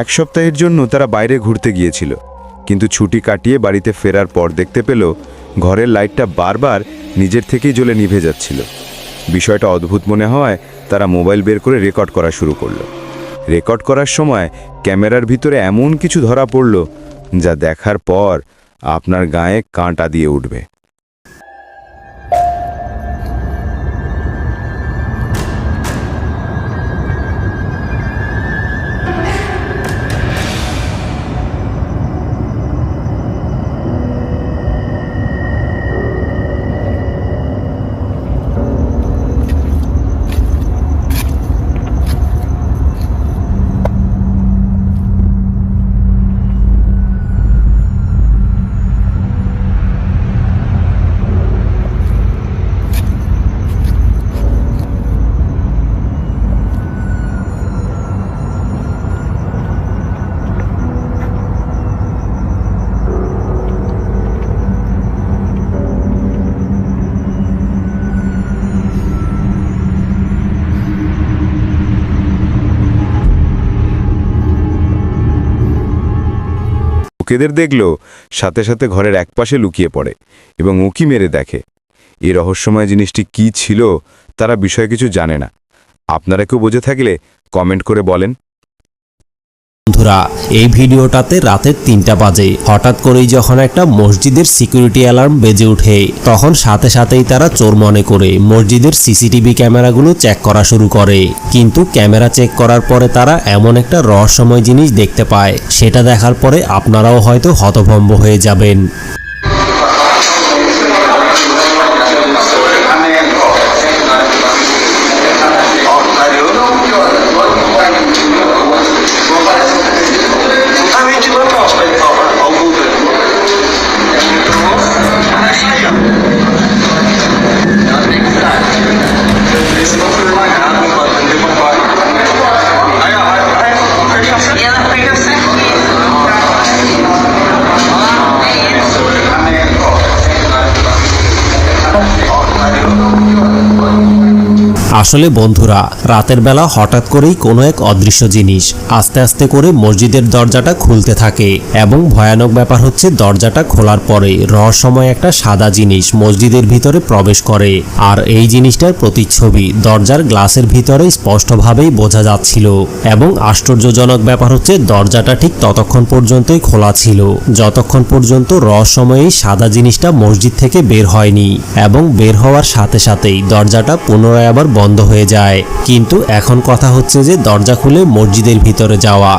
এক সপ্তাহের জন্য তারা বাইরে ঘুরতে গিয়েছিল, কিন্তু ছুটি কাটিয়ে বাড়িতে ফেরার পর দেখতে পেল ঘরের লাইটটা বারবার নিজের থেকেই জ্বলে নিভে যাচ্ছিল। বিষয়টা অদ্ভুত মনে হওয়ায় তারা মোবাইল বের করে রেকর্ড করা শুরু করল। রেকর্ড করার সময় ক্যামেরার ভিতরে এমন কিছু ধরা পড়ল যা দেখার পর আপনার গায়ে কাঁটা দিয়ে উঠবে। লোকেদের দেখল, সাথে সাথে ঘরের একপাশে লুকিয়ে পড়ে এবং উঁকি মেরে দেখে। এ রহস্যময় জিনিসটি কি ছিল, তারা বিষয়ে কিছু জানে না। আপনারা কেউ বোঝে থাকলে কমেন্ট করে বলেন। বন্ধুরা, এই ভিডিওটাতে রাতের তিনটা বাজে। হঠাৎ করেই যখন একটা মসজিদের সিকিউরিটি অ্যালার্ম বেজে ওঠে, তখন সাথে সাথেই তারা চোর মনে করে মসজিদের সিসিটিভি ক্যামেরাগুলো চেক করা শুরু করে। কিন্তু ক্যামেরা চেক করার পরে তারা এমন একটা রহস্যময় জিনিস দেখতে পায়, সেটা দেখার পরে আপনারাও হয়তো হতভম্ব হয়ে যাবেন। আসলে বন্ধুরা, রাতের বেলা হঠাৎ করেই কোনো এক অদৃশ্য জিনিস আস্তে আস্তে করে মসজিদের দরজাটা খুলতে থাকে এবং ভয়ানক ব্যাপার হচ্ছে দরজাটা খোলার পরে রহস্যময় একটা সাদা জিনিস মসজিদের ভিতরে প্রবেশ করে। আর এই জিনিসটার প্রতিচ্ছবি দরজার গ্লাসের ভিতরে স্পষ্টভাবেই বোঝা যাচ্ছিল এবং আশ্চর্যজনক ব্যাপার হচ্ছে দরজাটা ঠিক ততক্ষণ পর্যন্তই খোলা ছিল। যতক্ষণ পর্যন্ত রহস্যময় সাদা জিনিসটা মসজিদ থেকে বের হয়নি এবং বের হওয়ার সাথে সাথেই দরজাটা পুনরায় আবার বন্ধ হয়ে যায়। কিন্তু এখন কথা হচ্ছে যে দরজা খুলে মসজিদের ভিতরে যাওয়া।